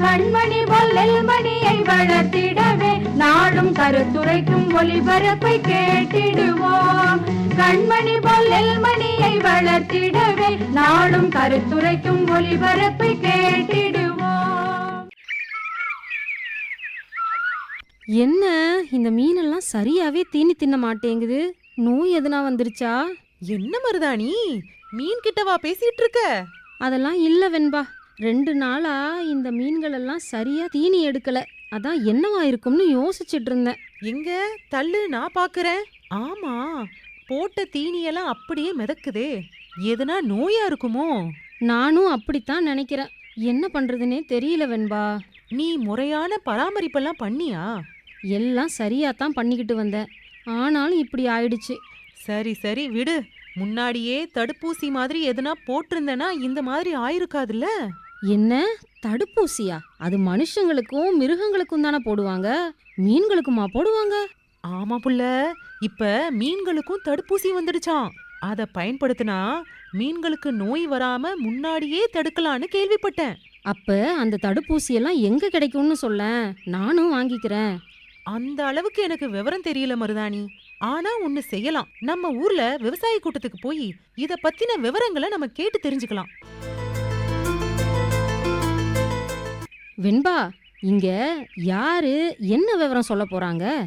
கண்மணி பொல்லல் மணியை வளர்த்திடவே நாடும் கருத்துரைக்கும் ஒளிபரப்பை கேட்டிடுவோம். கண்மணி பொல்லல் மணியை வளர்த்திடவே நாடும் கருத்துரைக்கும் ஒளிபரப்பை கேட்டிடுவோம். என்ன? இந்த மீனெல்லாம் சரியாவே தீனி தின்ன மாட்டேங்குது. நோய் எதுனா வந்துருச்சா? என்ன மருதாணி? மீன் கிட்டவா பேசிட்டு இருக்க? அதெல்லாம் இல்ல வெண்பா. ரெண்டு நாளா இந்த மீன்கள் எல்லாம் சரியா தீனி எடுக்கல. அதான் என்னவா இருக்கும்னு யோசிச்சுட்டு இருந்தேன் எங்க? தள்ளு நான் பாக்குறேன். ஆமா போட்ட தீனியெல்லாம் அப்படியே மிதக்குதே. எதுனா நோயா இருக்குமோ? நானும் அப்படித்தான் நினைக்கிறேன். என்ன பண்றதுனே தெரியல வெண்பா. நீ முறையான பராமரிப்பெல்லாம் பண்ணியா? எல்லாம் சரியா தான் பண்ணிக்கிட்டு வந்தேன். ஆனாலும் இப்படி ஆயிடுச்சு. சரி சரி விடு. முன்னாடியே தடுப்பூசி மாதிரி எதுனா போட்டிருந்தேனா இந்த மாதிரி ஆயிருக்காதுல்ல? என்ன? தடுப்பூசியா? அது மனுஷங்களுக்கும் மிருகங்களுக்கும் தானே போடுவாங்க. மீன்களுக்குமா போடுவாங்க? ஆமா புள்ள. இப்ப மீன்களுக்கும் தடுப்பூசி வந்துடுச்சாம். அத பயன்படுத்தினா மீன்களுக்கு நோய் வராம முன்னாடியே தடுக்கலான்னு கேள்விப்பட்டேன். அப்ப அந்த தடுப்பூசி எல்லாம் எங்க கிடைக்கும்னு சொல்லேன் நானும் வாங்கிக்கிறேன். அந்த அளவுக்கு எனக்கு விவரம் தெரியல மருதாணி. ஆனா ஒண்ணு செய்யலாம். நம்ம ஊர்ல விவசாய கூட்டத்துக்கு போய் இத பத்தின விவரங்களை நம்ம கேட்டு தெரிஞ்சுக்கலாம். வெண்பா இங்க யாரு என்ன விவரம் சொல்ல போறாங்க?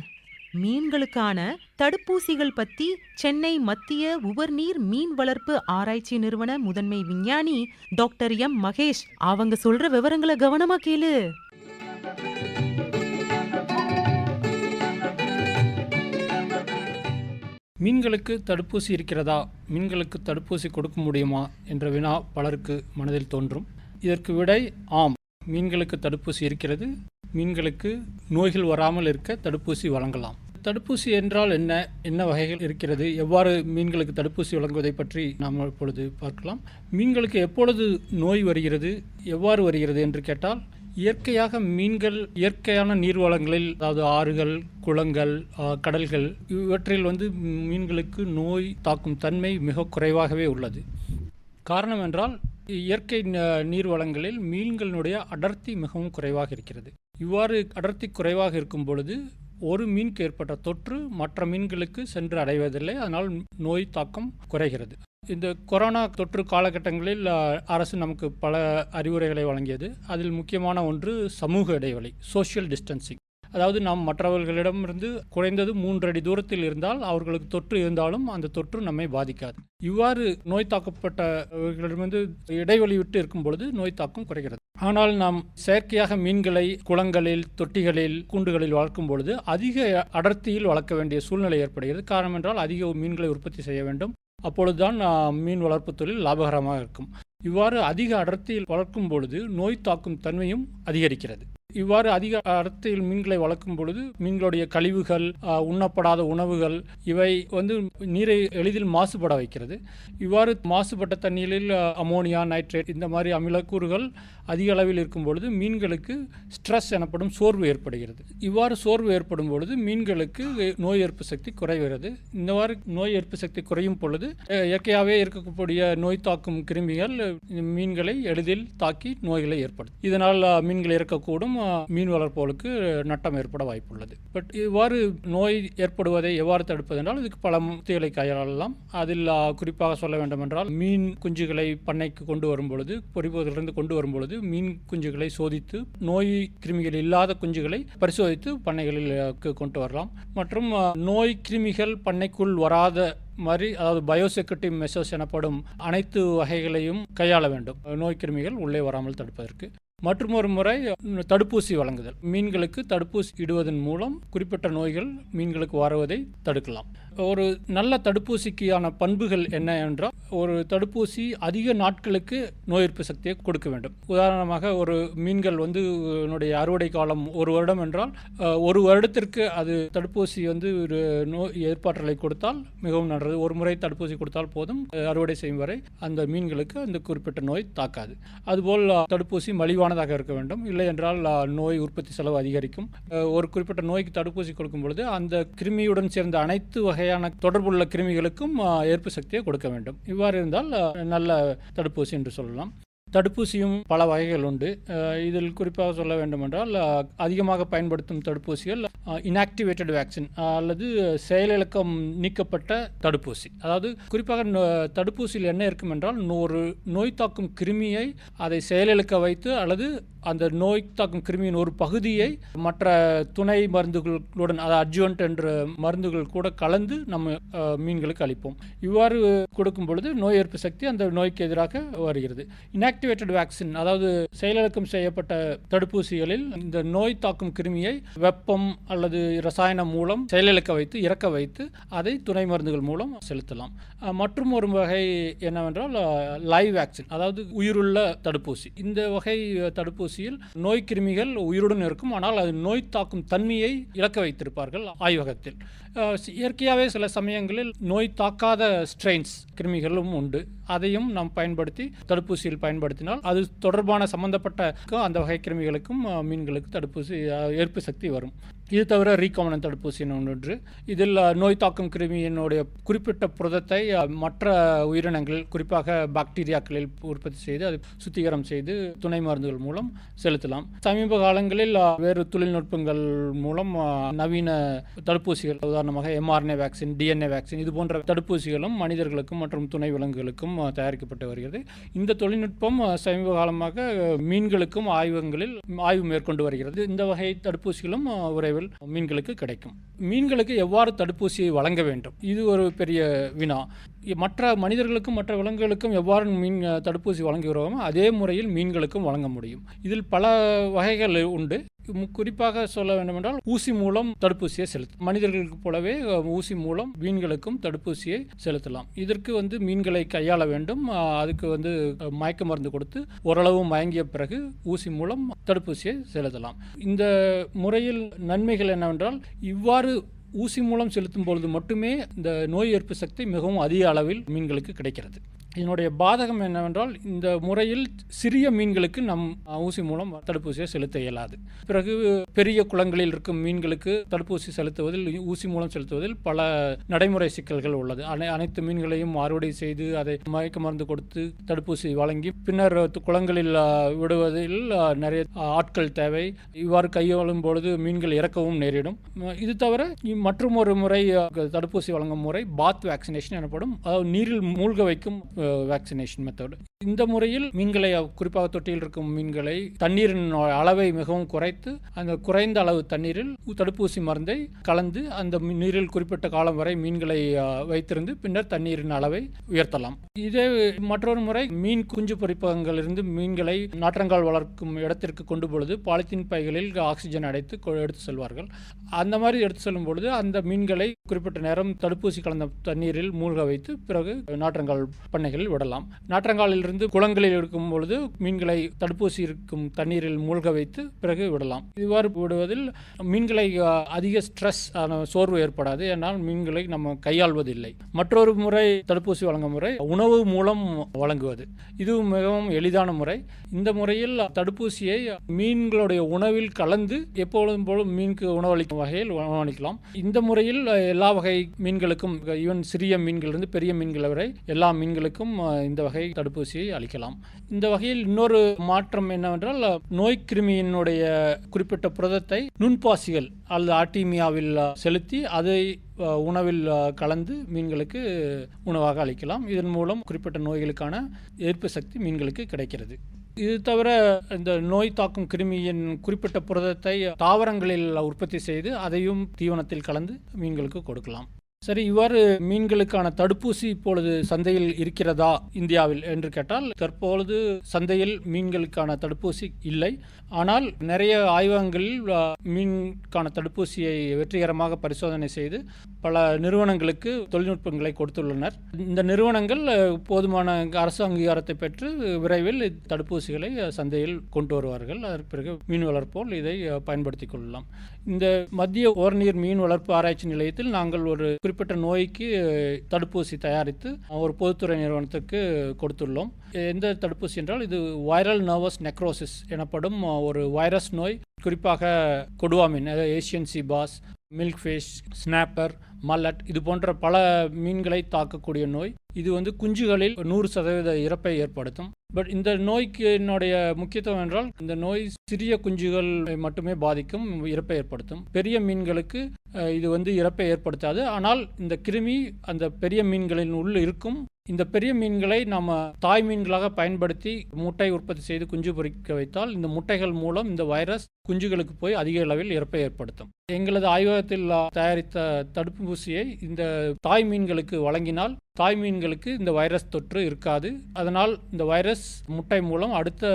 மீன்களுக்கான தடுப்பூசிகள் பத்தி சென்னை மத்திய உவர்நீர் மீன் வளர்ப்பு ஆராய்ச்சி நிறுவன முதன்மை விஞ்ஞானி டாக்டர் எம். மகேஷ் அவங்க சொல்ற விவரங்களை கவனமா கேளு. மீன்களுக்கு தடுப்பூசி இருக்கிறதா? மீன்களுக்கு தடுப்பூசி கொடுக்க முடியுமா? என்ற வினா பலருக்கு மனதில் தோன்றும். இதற்கு விடை ஆம். மீன்களுக்கு தடுப்பூசி இருக்கிறது. மீன்களுக்கு நோய்கள் வராமல் இருக்க தடுப்பூசி வழங்கலாம். தடுப்பூசி என்றால் என்ன? என்ன வகைகள் இருக்கிறது? எவ்வாறு மீன்களுக்கு தடுப்பூசி வழங்குவதை பற்றி நாம் இப்பொழுது பார்க்கலாம். மீன்களுக்கு எப்பொழுது நோய் வருகிறது? எவ்வாறு வருகிறது என்று கேட்டால் இயற்கையாக மீன்கள் இயற்கையான நீர்வளங்களில் அதாவது ஆறுகள் குளங்கள் கடல்கள் இவற்றில் வந்து மீன்களுக்கு நோய் தாக்கும் தன்மை மிக குறைவாகவே உள்ளது. காரணம் என்றால் இயற்கை நீர் வளங்களில் மீன்களினுடைய அடர்த்தி மிகவும் குறைவாக இருக்கிறது. இவ்வாறு அடர்த்தி குறைவாக இருக்கும் பொழுது ஒரு மீனுக்கு ஏற்பட்ட தொற்று மற்ற மீன்களுக்கு சென்று அடைவதில்லை. அதனால் நோய் தாக்கம் குறைகிறது. இந்த கொரோனா தொற்று காலகட்டங்களில் அரசு நமக்கு பல அறிவுரைகளை வழங்கியது. அதில் முக்கியமான ஒன்று சமூக இடைவெளி சோஷியல் டிஸ்டன்சிங் அதாவது நாம் மற்றவர்களிடமிருந்து குறைந்தது மூன்று அடி தூரத்தில் இருந்தால் அவர்களுக்கு தொற்று இருந்தாலும் அந்த தொற்று நம்மை பாதிக்காது. இவ்வாறு நோய் தாக்கப்பட்டவர்களிடமிருந்து இடைவெளி விட்டு இருக்கும் பொழுது நோய் தாக்கம் குறைகிறது. ஆனால் நாம் செயற்கையாக மீன்களை குளங்களில் தொட்டிகளில் கூண்டுகளில் வளர்க்கும் பொழுது அதிக அடர்த்தியில் வளர்க்க வேண்டிய சூழ்நிலை ஏற்படுகிறது. காரணம் என்றால் அதிக மீன்களை உற்பத்தி செய்ய வேண்டும். அப்பொழுதுதான் மீன் வளர்ப்பு தொழில் லாபகரமாக இருக்கும். இவ்வாறு அதிக அடர்த்தியில் வளர்க்கும் பொழுது நோய் தாக்கும் தன்மையும் அதிகரிக்கிறது. இவ்வாறு அதிக அடர்த்தியில் மீன்களை வளர்க்கும் பொழுது மீன்களுடைய கழிவுகள் உண்ணப்படாத உணவுகள் இவை வந்து நீரை எளிதில் மாசுபட வைக்கிறது. இவ்வாறு மாசுபட்ட தண்ணீரில் அமோனியா நைட்ரேட் இந்த மாதிரி அமிலக்கூறுகள் அதிக அளவில் இருக்கும் பொழுது மீன்களுக்கு ஸ்ட்ரெஸ் எனப்படும் சோர்வு ஏற்படுகிறது. இவ்வாறு சோர்வு ஏற்படும் பொழுது மீன்களுக்கு நோய் எதிர்ப்பு சக்தி குறைகிறது. இந்தவாறு நோய் எதிர்ப்பு சக்தி குறையும் பொழுது இயற்கையாகவே இருக்கக்கூடிய நோய் தாக்கும் கிருமிகள் மீன்களை எளிதில் தாக்கி நோய்களை ஏற்படுத்தும். இதனால் மீன்கள் இறக்கக்கூடும் மீன் வளர்ப்பவர்களுக்கு நட்டம் ஏற்பட வாய்ப்புள்ளது. பட் இவ்வாறு நோய் ஏற்படுவதை எவ்வாறு தடுப்பது என்றால் இதுக்கு பல முத்திகளை கையாளலாம். அதில் குறிப்பாக சொல்ல வேண்டும் என்றால் மீன் குஞ்சுகளை பண்ணைக்கு கொண்டு வரும் பொழுது பொறிப்பதிலிருந்து கொண்டு வரும் பொழுது மீன் குஞ்சுகளை சோதித்து நோய் கிருமிகள் இல்லாத குஞ்சுகளை பரிசோதித்து பண்ணைகளில் கொண்டு வரலாம். மற்றும் நோய் கிருமிகள் பண்ணைக்குள் வராத மாதிரி அதாவது பயோசெக்யூரிட்டி மெஷர்ஸ் எனப்படும் அனைத்து வகைகளையும் கையாள வேண்டும். நோய் கிருமிகள் உள்ளே வராமல் தடுப்பதற்கு. மற்றும் ஒரு முறை தடுப்பூசி வழங்குதல். மீன்களுக்கு தடுப்பூசி இடுவதன் மூலம் குறிப்பிட்ட நோய்கள் மீன்களுக்கு வருவதை தடுக்கலாம். ஒரு நல்ல தடுப்பூசிக்கான பண்புகள் என்ன என்றால் ஒரு தடுப்பூசி அதிக நாட்களுக்கு நோய் எதிர்ப்பு சக்தியை கொடுக்க வேண்டும். உதாரணமாக ஒரு மீன்கள் வந்து என்னுடைய அறுவடை காலம் ஒரு வருடம் என்றால் ஒரு வருடத்திற்கு அது தடுப்பூசி வந்து ஒரு நோய் ஏற்பாற்றலை கொடுத்தால் மிகவும் நல்லது. ஒரு முறை தடுப்பூசி கொடுத்தால் போதும் அறுவடை செய்யும் வரை அந்த மீன்களுக்கு அந்த குறிப்பிட்ட நோய் தாக்காது. அதுபோல் தடுப்பூசி மலிவானதாக இருக்க வேண்டும். இல்லை என்றால் நோய் உற்பத்தி செலவு அதிகரிக்கும். ஒரு குறிப்பிட்ட நோய்க்கு தடுப்பூசி கொடுக்கும் பொழுது அந்த கிருமியுடன் சேர்ந்த அனைத்து வகை வகையான தொடர்புள்ள கிருமிகளுக்கும் ஏற்பு சக்தியை கொடுக்க வேண்டும். இவ்வாறு இருந்தால் நல்ல தடுப்பூசி என்று சொல்லலாம். தடுப்பூசியும் பல வகைகள் உண்டு. இதில் குறிப்பாக சொல்ல வேண்டுமென்றால் அதிகமாக பயன்படுத்தும் தடுப்பூசிகள் இன்ஆக்டிவேட்டட் வேக்சின் அல்லது செயலிழக்கம் நீக்கப்பட்ட தடுப்பூசி. அதாவது குறிப்பாக தடுப்பூசியில் என்ன இருக்கும் என்றால் ஒரு நோய் தாக்கும் கிருமியை அதை செயலிழக்க வைத்து அல்லது அந்த நோய் தாக்கும் கிருமியின் ஒரு பகுதியை மற்ற துணை மருந்துகளுடன் அதாவது அட்ஜுவன்ட் என்ற மருந்துகள் கூட கலந்து நம்ம மீன்களுக்கு அளிப்போம். இவ்வாறு கொடுக்கும் பொழுது நோய் எதிர்ப்பு சக்தி அந்த நோய்க்கு எதிராக வருகிறது. இன்ஆக்டிவேட்டட் வேக்சின் அதாவது செயலிழக்கம் செய்யப்பட்ட தடுப்பூசிகளில் இந்த நோய் தாக்கும் கிருமியை வெப்பம் அல்லது ரசாயனம் மூலம் செயலிழக்க வைத்து இறக்க வைத்து அதை துணை மருந்துகள் மூலம் செலுத்தலாம். மற்றும் ஒரு வகை என்னவென்றால் லைவ் வேக்சின் அதாவது உயிருள்ள தடுப்பூசி. இந்த வகை தடுப்பூசி ஊசியில் நோய் கிருமிகள் உயிருடன் இருக்கும். ஆனால் அது நோய் தாக்கும் தன்மையை இழக்க வைத்திருப்பார்கள் ஆய்வகத்தில். இயற்கையாகவே சில சமயங்களில் நோய் தாக்காத ஸ்ட்ரெயின்ஸ் கிருமிகளும் உண்டு. அதையும் நாம் பயன்படுத்தி தடுப்பூசியில் பயன்படுத்தினால் அது தொடர்பான சம்பந்தப்பட்ட அந்த வகை கிருமிகளுக்கும் மீன்களுக்கு தடுப்பூசி அஹ், எதிர்ப்பு சக்தி வரும். இது தவிர ரீகாமனன் தடுப்பூசி ஒன்று இதில் நோய் தாக்கும் கிருமியினுடைய குறிப்பிட்ட புரதத்தை மற்ற உயிரினங்கள் குறிப்பாக பாக்டீரியாக்களில் உற்பத்தி செய்து அது சுத்திகரம் செய்து துணை மருந்துகள் மூலம் செலுத்தலாம். சமீப காலங்களில் வேறு தொழில்நுட்பங்கள் மூலம் நவீன தடுப்பூசிகள் உதாரணமாக எம்ஆர்என்ஏ வேக்சின் டிஎன்ஏ வேக்சின் இது போன்ற தடுப்பூசிகளும் மனிதர்களுக்கும் மற்றும் துணை விலங்குகளுக்கும் தயாரிக்கப்பட்டு வருகிறது. இந்த தொழில்நுட்பம் சமீப காலமாக மீன்களுக்கும் ஆய்வகங்களில் ஆய்வு மேற்கொண்டு வருகிறது. இந்த வகை தடுப்பூசிகளும் விரைவில் பொருள் மீன்களுக்கு கிடைக்கும். மீன்களுக்கு எவ்வாறு தடுப்பூசியை வழங்க வேண்டும்? இது ஒரு பெரிய வினா. மற்ற மனிதர்களுக்கும் மற்ற விலங்குகளுக்கும் எவ்வாறு மீன் தடுப்பூசி வழங்குகிறோமோ அதே முறையில் மீன்களுக்கும் வழங்க முடியும். இதில் பல வகைகள் உண்டு. குறிப்பாக சொல்ல வேண்டுமென்றால் ஊசி மூலம் தடுப்பூசியை செலுத்தும் மனிதர்களுக்கு போலவே ஊசி மூலம் மீன்களுக்கும் தடுப்பூசியை செலுத்தலாம். இதற்கு வந்து மீன்களை கையாள வேண்டும். அதுக்கு வந்து மயக்க மருந்து கொடுத்து ஓரளவு மயங்கிய பிறகு ஊசி மூலம் தடுப்பூசியை செலுத்தலாம். இந்த முறையில் நன்மைகள் என்னவென்றால் இவ்வாறு ஊசி மூலம் செலுத்தும் பொழுது மட்டுமே இந்த நோய் எதிர்ப்பு சக்தி மிகவும் அதிக அளவில் மீன்களுக்கு கிடைக்கிறது. இதனுடைய பாதகம் என்னவென்றால் இந்த முறையில் சிறிய மீன்களுக்கு நம் ஊசி மூலம் தடுப்பூசியை செலுத்த இயலாது. பிறகு பெரிய குளங்களில் இருக்கும் மீன்களுக்கு தடுப்பூசி செலுத்துவதில் ஊசி மூலம் செலுத்துவதில் பல நடைமுறை சிக்கல்கள் உள்ளது. அனை அனைத்து மீன்களையும் அறுவடை செய்து அதை மயக்க மருந்து கொடுத்து தடுப்பூசி வழங்கி பின்னர் குளங்களில் விடுவதில் நிறைய ஆட்கள் தேவை. இவ்வாறு கையாளும் பொழுது மீன்கள் இறக்கவும் நேரிடும். இது தவிர இ- மற்றும் ஒரு முறை தடுப்பூசி வழங்கும் முறை பாத் வேக்சினேஷன் எனப்படும் அதாவது நீரில் மூழ்க வைக்கும் வேக்சினேஷன் மெத்தட் இந்த முறையில் மீன்களை குறிப்பாக தொட்டியில் இருக்கும் மீன்களை தண்ணீரின் அளவை மிகவும் குறைத்து அந்த குறைந்த அளவு தண்ணீரில் தடுப்பூசி மருந்தை கலந்து அந்த நீரில் குறிப்பிட்ட காலம் வரை மீன்களை வைத்திருந்து பின்னர் தண்ணீரின் அளவை உயர்த்தலாம். இதே மற்றொரு முறை மீன் குஞ்சு பொறிப்பகங்களிலிருந்து மீன்களை நாற்றங்கால் வளர்க்கும் இடத்திற்கு கொண்டு பொழுது பாலித்தீன் பைகளில் ஆக்சிஜன் அடைத்து எடுத்து செல்வார்கள். அந்த மாதிரி எடுத்து செல்லும் பொழுது அந்த மீன்களை குறிப்பிட்ட நேரம் தடுப்பூசி கலந்த தண்ணீரில் மூழ்க வைத்து பிறகு நாற்றங்கால் பண்ணை பண்ணைகளில் விடலாம். நாற்றங்காலிலிருந்து குளங்களில் இருக்கும் பொழுது மீன்களை தடுப்பூசி இருக்கும் தண்ணீரில் மூழ்க வைத்து பிறகு விடலாம். இவ்வாறு விடுவதில் மீன்களை அதிக ஸ்ட்ரெஸ் சோர்வு ஏற்படாது. ஏன்னால் மீன்களை நம்ம கையாள்வதில்லை. மற்றொரு முறை தடுப்பூசி வழங்கும் முறை உணவு மூலம் வழங்குவது. இது மிகவும் எளிதான முறை. இந்த முறையில் தடுப்பூசியை மீன்களுடைய உணவில் கலந்து எப்பொழுதும் போல மீனுக்கு உணவளிக்கும் வகையில் உணவளிக்கலாம் இந்த முறையில் எல்லா வகை மீன்களுக்கும் ஈவன் சிறிய மீன்களிலிருந்து பெரிய மீன்கள் வரை எல்லா மீன்களுக்கும் அஹ், இந்த வகை தடுப்பூசியை அளிக்கலாம். இந்த வகையில் இன்னொரு மாற்றம் என்னவென்றால் நோய் கிருமியினுடைய குறிப்பிட்ட புரதத்தை நுண்பாசிகள் அல்லது ஆர்டிமியாவில் செலுத்தி அதை உணவில் கலந்து மீன்களுக்கு உணவாக அளிக்கலாம். இதன் மூலம் குறிப்பிட்ட நோய்களுக்கான எதிர்ப்பு சக்தி மீன்களுக்கு கிடைக்கிறது. இது தவிர இந்த நோய் தாக்கும் கிருமியின் குறிப்பிட்ட புரதத்தை தாவரங்களில் உற்பத்தி செய்து அதையும் தீவனத்தில் கலந்து மீன்களுக்கு கொடுக்கலாம். சரி இவ்வாறு மீன்களுக்கான தடுப்பூசி இப்பொழுது சந்தையில் இருக்கிறதா இந்தியாவில் என்று கேட்டால் தற்பொழுது சந்தையில் மீன்களுக்கான தடுப்பூசி இல்லை. ஆனால் நிறைய ஆய்வகங்களில் மீன்கான தடுப்பூசியை வெற்றிகரமாக பரிசோதனை செய்து பல நிறுவனங்களுக்கு தொழில்நுட்பங்களை கொடுத்துள்ளனர். இந்த நிறுவனங்கள் போதுமான அரசு அங்கீகாரத்தை பெற்று விரைவில் தடுப்பூசிகளை சந்தையில் கொண்டு வருவார்கள். அதற்கு பிறகு மீன் வளர்ப்போல் இதை பயன்படுத்திக் கொள்ளலாம். இந்த மத்திய ஓர்நீர் மீன் வளர்ப்பு ஆராய்ச்சி நிலையத்தில் நாங்கள் ஒரு குறிப்பிட்ட நோய்க்கு தடுப்பூசி தயாரித்து ஒரு பொதுத்துறை நிறுவனத்துக்கு கொடுத்துள்ளோம். எந்த தடுப்பூசி என்றால் இது வைரல் நர்வஸ் நெக்ரோசிஸ் எனப்படும் ஒரு வைரஸ் நோய். குறிப்பாக கொடுவா மீன் அதாவது Asian sea bass milk fish snapper mullet இது போன்ற பல மீன்களை தாக்கக்கூடிய நோய். இது வந்து குஞ்சுகளில் நூறு சதவீத இறப்பை ஏற்படுத்தும். பட் இந்த நோய்க்கு என்னுடைய முக்கியத்துவம் என்றால் இந்த நோய் சிறிய குஞ்சுகள் மட்டுமே பாதிக்கும் இறப்பை ஏற்படுத்தும். பெரிய மீன்களுக்கு இது வந்து இறப்பை ஏற்படுத்தாது. ஆனால் இந்த கிருமி அந்த பெரிய மீன்களின் உள்ள இருக்கும் இந்த பெரிய மீன்களை நம்ம தாய் மீன்களாக பயன்படுத்தி முட்டை உற்பத்தி செய்து குஞ்சு பொரிக்க வைத்தால் இந்த முட்டைகள் மூலம் இந்த வைரஸ் குஞ்சுகளுக்கு போய் அதிக அளவில் இறப்பை ஏற்படுத்தும். எங்களது ஆய்வகத்தில் தயாரித்த தடுப்பூசியை இந்த தாய் மீன்களுக்கு வழங்கினால் தாய் மீன்களுக்கு இந்த வைரஸ் தொற்று இருக்காது. அதனால் இந்த வைரஸ் முட்டை மூலம் அடுத்த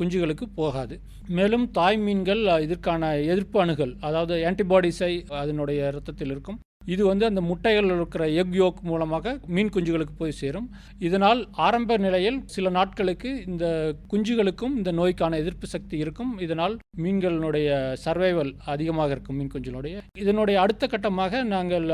குஞ்சுகளுக்கு போகாது. மேலும் தாய் மீன்கள் இதற்கான எதிர்ப்பு அணுகள் அதாவது ஆன்டிபாடிஸை அதனுடைய இரத்தத்தில் இருக்கும். இது வந்து அந்த முட்டைகளில் இருக்கிற எக் யோக் மூலமாக மீன் குஞ்சுகளுக்கு போய் சேரும். இதனால் ஆரம்ப நிலையில் சில நாட்களுக்கு இந்த குஞ்சுகளுக்கும் இந்த நோய்க்கான எதிர்ப்பு சக்தி இருக்கும். இதனால் மீன்களினுடைய சர்வைவல் அதிகமாக இருக்கும் மீன் குஞ்சுகளுடைய இதனுடைய அடுத்த கட்டமாக நாங்கள்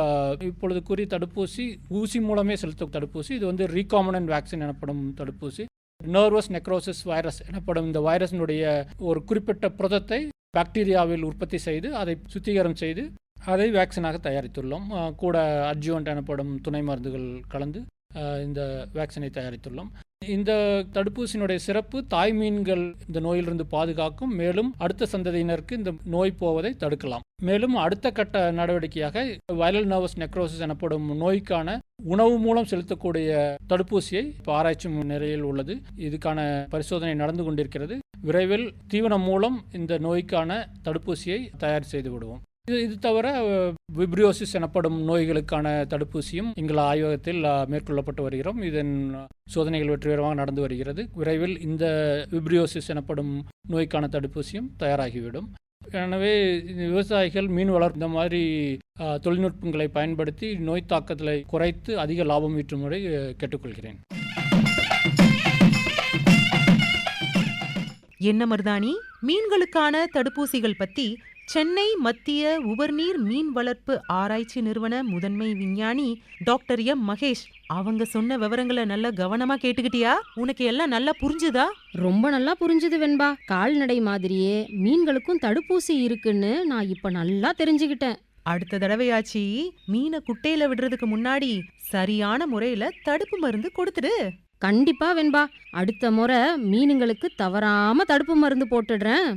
இப்பொழுது கூறிய தடுப்பூசி ஊசி மூலமே செலுத்தும் தடுப்பூசி. இது வந்து ரீகாமனன்ட் வேக்சின் எனப்படும் தடுப்பூசி. நர்வஸ் நெக்ரோசிஸ் வைரஸ் எனப்படும் இந்த வைரஸினுடைய ஒரு குறிப்பிட்ட புரதத்தை பாக்டீரியாவில் உற்பத்தி செய்து அதை சுத்திகரம் செய்து அதை வேக்சினாக தயாரித்துள்ளோம். கூட அர்ஜுவன்ட் எனப்படும் துணை மருந்துகள் கலந்து இந்த வேக்சினை தயாரித்துள்ளோம். இந்த தடுப்பூசியினுடைய சிறப்பு தாய் மீன்கள் இந்த நோயிலிருந்து பாதுகாக்கும். மேலும் அடுத்த சந்ததியினருக்கு இந்த நோய் போவதை தடுக்கலாம். மேலும் அடுத்த கட்ட நடவடிக்கையாக வைரல் நர்வஸ் நெக்ரோசிஸ் எனப்படும் நோய்க்கான உணவு மூலம் செலுத்தக்கூடிய தடுப்பூசியை இப்போ ஆராய்ச்சி நிலையில் உள்ளது. இதுக்கான பரிசோதனை நடந்து கொண்டிருக்கிறது. விரைவில் தீவனம் மூலம் இந்த நோய்க்கான தடுப்பூசியை தயார் செய்து விடுவோம். இது இது தவிர விப்ரியோசிஸ் எனப்படும் நோய்களுக்கான தடுப்பூசியும் எங்கள் ஆய்வகத்தில் மேற்கொள்ளப்பட்டு வருகிறோம். இதன் சோதனைகள் வெற்றிகரமாக நடந்து வருகிறது. விரைவில் இந்த விப்ரியோசிஸ் எனப்படும் நோய்க்கான தடுப்பூசியும் தயாராகிவிடும். எனவே இந்த விவசாயிகள் மீன் வளர் இந்த மாதிரி தொழில்நுட்பங்களை பயன்படுத்தி நோய் தாக்கத்தை குறைத்து அதிக லாபம் ஈட்டுமுறை முறை கேட்டுக்கொள்கிறேன். என்ன மருதாணி? மீன்களுக்கான தடுப்பூசிகள் பற்றி சென்னை மத்திய உவர்நீர் மீன் வளர்ப்பு ஆராய்ச்சி நிறுவன முதன்மை விஞ்ஞானி டாக்டர் எம். மகேஷ் அவங்க சொன்ன விவரங்களை நல்லா கவனமா கேட்டுக்கிட்டியா? உனக்கு எல்லாம் நல்லா புரிஞ்சுதா? ரொம்ப நல்லா புரிஞ்சுது வெண்பா. கால்நடை மாதிரியே மீன்களுக்கும் தடுப்பூசி இருக்குன்னு நான் இப்ப நல்லா தெரிஞ்சுக்கிட்டேன். அடுத்த தடவையாச்சி மீனை குட்டையில விடுறதுக்கு முன்னாடி சரியான முறையில தடுப்பு மருந்து கொடுத்துடு. கண்டிப்பா வெண்பா. அடுத்த முறை மீனுங்களுக்கு தவறாம தடுப்பு மருந்து போட்டுடுறேன்.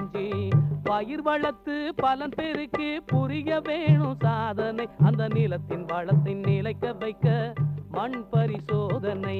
பயிர் வளர்த்து பலன் பெருக்கு புரிய வேணும் சாதனை. அந்த நிலத்தின் வளத்தை நிலைக்க வைக்க மண் பரிசோதனை.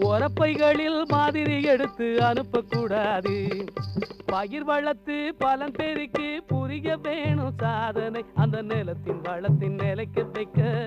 உரப்பைகளில் மாதிரி எடுத்து அனுப்பக்கூடாது. பயிர் வளர்த்து பலன் பெருக்கி புரிய வேணும் சாதனை. அந்த நிலத்தின் வளத்தின் நிலைக்கு வைக்க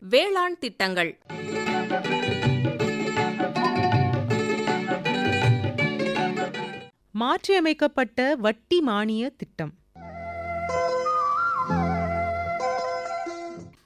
வேளாண் திட்டங்கள். மாற்றியமைக்கப்பட்ட வட்டி மானிய திட்டம்.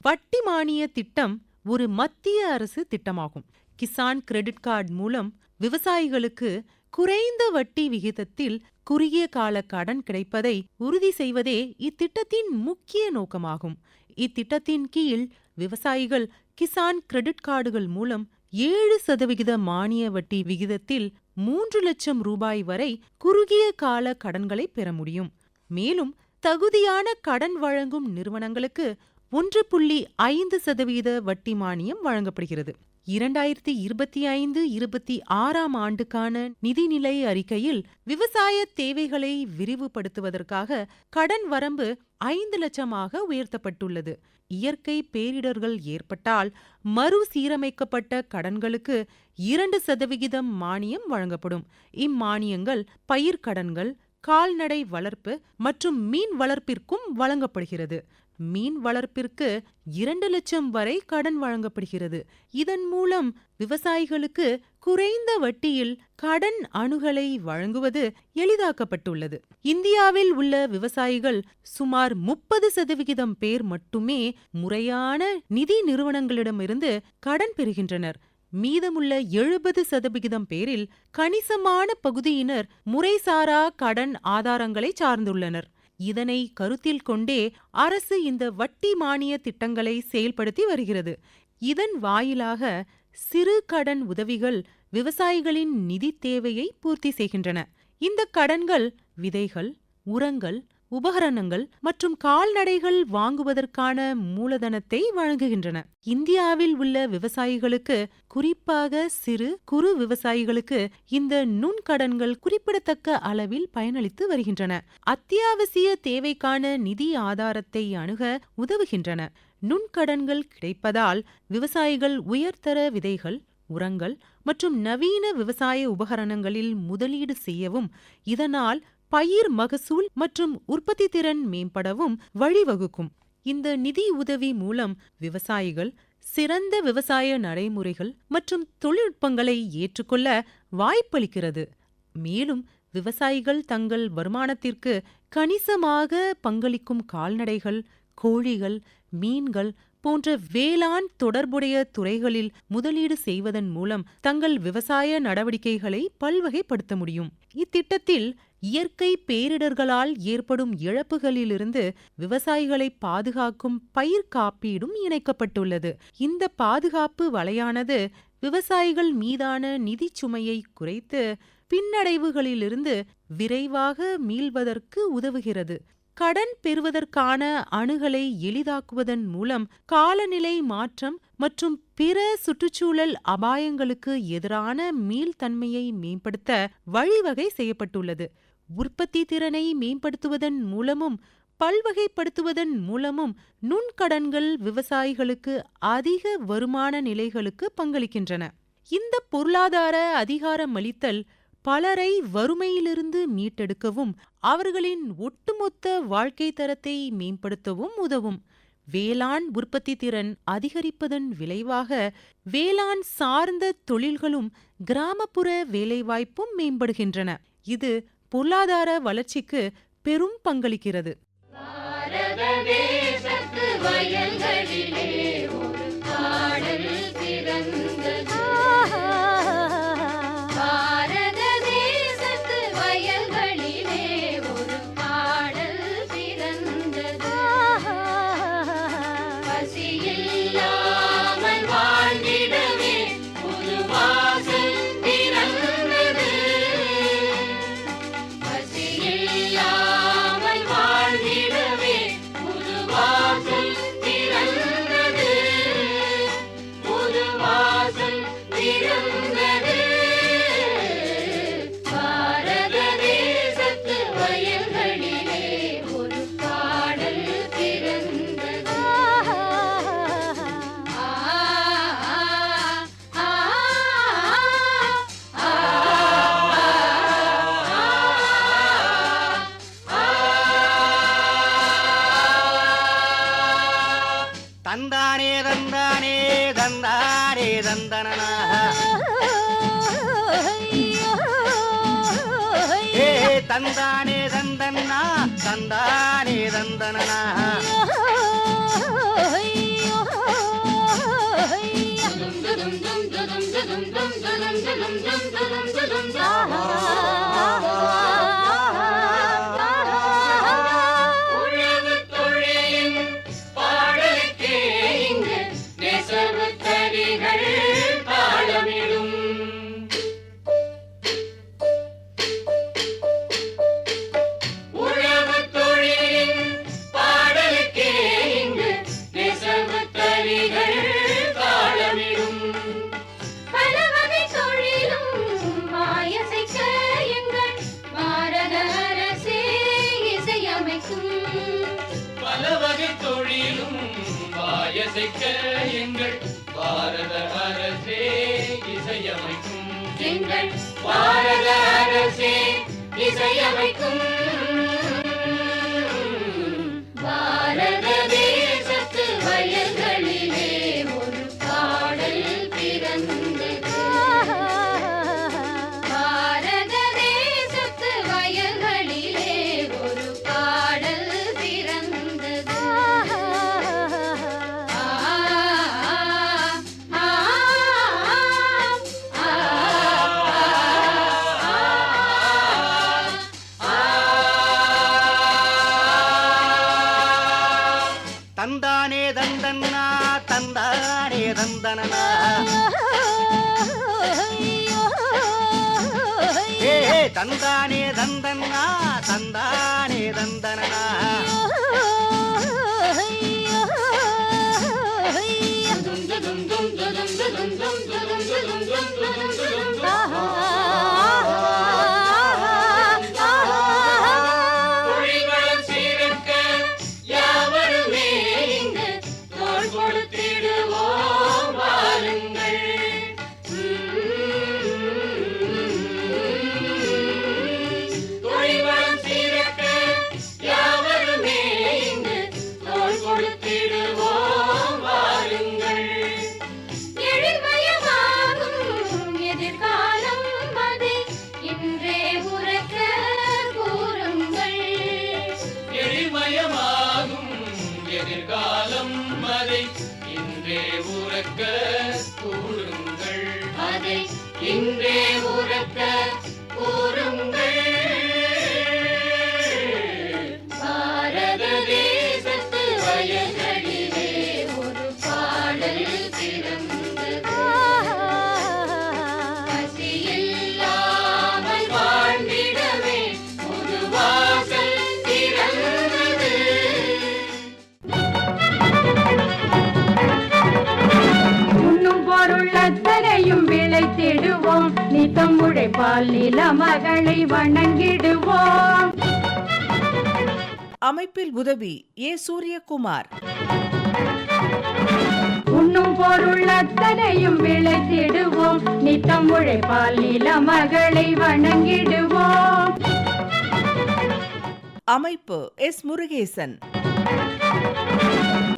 வட்டி மானிய திட்டம் ஒரு மத்திய அரசு திட்டமாகும். கிசான் கிரெடிட் கார்டு மூலம் விவசாயிகளுக்கு குறைந்த வட்டி விகிதத்தில் குறுகிய கால கடன் கிடைப்பதை உறுதி செய்வதே இத்திட்டத்தின் முக்கிய நோக்கமாகும். இத்திட்டத்தின் கீழ் விவசாயிகள் கிசான் கிரெடிட் கார்டுகள் மூலம் ஏழு சதவிகித மானிய வட்டி விகிதத்தில் மூன்று லட்சம் ரூபாய் வரை குறுகிய கால கடன்களை பெற முடியும். மேலும் தகுதியான கடன் வழங்கும் நிறுவனங்களுக்கு ஒன்று புள்ளி ஐந்து சதவீத வட்டி மானியம் வழங்கப்படுகிறது. இரண்டாயிரத்தி இருபத்தி ஐந்து இருபத்தி ஆறாம் ஆண்டுக்கான நிதிநிலை அறிக்கையில் விவசாய தேவைகளை விரிவுபடுத்துவதற்காக கடன் வரம்பு ஐந்து லட்சமாக உயர்த்தப்பட்டுள்ளது. இயற்கை பேரிடர்கள் ஏற்பட்டால் மறுசீரமைக்கப்பட்ட கடன்களுக்கு இரண்டு சதவிகிதம் மானியம் வழங்கப்படும். இம்மானியங்கள் பயிர்க்கடன்கள் கால்நடை வளர்ப்பு மற்றும் மீன் வளர்ப்பிற்கும் வழங்கப்படுகிறது. மீன் வளர்ப்பிற்கு இரண்டு லட்சம் வரை கடன் வழங்கப்படுகிறது. இதன் மூலம் விவசாயிகளுக்கு குறைந்த வட்டியில் கடன் அணுகலை வழங்குவது எளிதாக்கப்பட்டுள்ளது. இந்தியாவில் உள்ள விவசாயிகள் சுமார் முப்பது சதவிகிதம் பேர் மட்டுமே முறையான நிதி நிறுவனங்களிடமிருந்து கடன் பெறுகின்றனர். மீதமுள்ள எழுபது சதவிகிதம் பேரில் கணிசமான பகுதியினர் முறைசாரா கடன் ஆதாரங்களை சார்ந்துள்ளனர். இதனை கருத்தில் கொண்டே அரசு இந்த வட்டி மானிய திட்டங்களை செயல்படுத்தி வருகிறது. இதன் வாயிலாக சிறு கடன் உதவிகள் விவசாயிகளின் நிதி தேவையை பூர்த்தி செய்கின்றன. இந்த கடன்கள் விதைகள் உரங்கள் உபகரணங்கள் மற்றும் கால்நடைகள் வாங்குவதற்கான மூலதனத்தை வழங்குகின்றன. இந்தியாவில் உள்ள விவசாயிகளுக்கு குறிப்பாக சிறு குறு விவசாயிகளுக்கு இந்த நுண்கடன்கள் குறிப்பிடத்தக்க அளவில் பயனளித்து வருகின்றன. அத்தியாவசிய தேவைக்கான நிதி ஆதாரத்தை அணுக உதவுகின்றன. நுண்கடன்கள் கிடைப்பதால் விவசாயிகள் உயர்தர விதைகள் உரங்கள் மற்றும் நவீன விவசாய உபகரணங்களில் முதலீடு செய்யவும் இதனால் பயிர் மகசூல் மற்றும் உற்பத்தி திறன் மேம்படவும் வழிவகுக்கும். இந்த நிதி உதவி மூலம் விவசாயிகள் சிறந்த விவசாய நடைமுறைகள் மற்றும் தொழில்நுட்பங்களை ஏற்றுக்கொள்ள வாய்ப்பளிக்கிறது. மேலும் விவசாயிகள் தங்கள் வருமானத்திற்கு கணிசமாக பங்களிக்கும் கால்நடைகள் கோழிகள் மீன்கள் போன்ற வேளாண் தொடர்புடைய துறைகளில் முதலீடு செய்வதன் மூலம் தங்கள் விவசாய நடவடிக்கைகளை பல்வகைப்படுத்த முடியும். இத்திட்டத்தில் இயற்கை பேரிடர்களால் ஏற்படும் இழப்புகளிலிருந்து விவசாயிகளை பாதுகாக்கும் பயிர் காப்பீடும் இணைக்கப்பட்டுள்ளது. இந்த பாதுகாப்பு வலையானது விவசாயிகள் மீதான நிதிச் சுமையை குறைத்து பின்னடைவுகளிலிருந்து விரைவாக மீள்வதற்கு உதவுகிறது. கடன் பெறுவதற்கான அணுகலை எளிதாக்குவதன் மூலம் காலநிலை மாற்றம் மற்றும் பிற சுற்றுச்சூழல் அபாயங்களுக்கு எதிரான மீள்தன்மையை மேம்படுத்த வழிவகை செய்யப்பட்டுள்ளது. உற்பத்தி திறனை மேம்படுத்துவதன் மூலமும் பல்வகைப்படுத்துவதன் மூலமும் நுண்கடன்கள் விவசாயிகளுக்கு அதிக வருமான நிலைகளுக்கு பங்களிக்கின்றன. இந்த பொருளாதார அதிகாரமளித்தல் பலரை வறுமையிலிருந்து மீட்டெடுக்கவும் அவர்களின் ஒட்டுமொத்த வாழ்க்கை தரத்தை மேம்படுத்தவும் உதவும். வேளாண் உற்பத்தி திறன் அதிகரிப்பதன் விளைவாக வேளாண் சார்ந்த தொழில்களும் கிராமப்புற வேலைவாய்ப்பும் மேம்படுகின்றன. இது பொருளாதார வளர்ச்சிக்கு பெரும் பங்களிக்கிறது. பாரத தேசத்து வயல்களிலே தந்தானே இசையமைக்கும் எங்கள் பாரத அரசே. இசையமைக்கும் தந்தானே தந்தன்னா. தந்தானே தந்தனனா தொழில்வளம் எதிர்காலம் அதை இன்றே உறக்க கூறுங்கள். அதை இன்றே உறக்க கூறுங்கள். நித்தம் உழைப்பால் நில மகளை வணங்கிடுவோம். அமைப்பில் உதவி ஏ சூரியகுமார். உண்ணும் பொருள் அத்தனையும் விளைத்திடுவோம். நித்தம் உழைப்பால் நில மகளை வணங்கிடுவோம். அமைப்பு எஸ் முருகேசன்.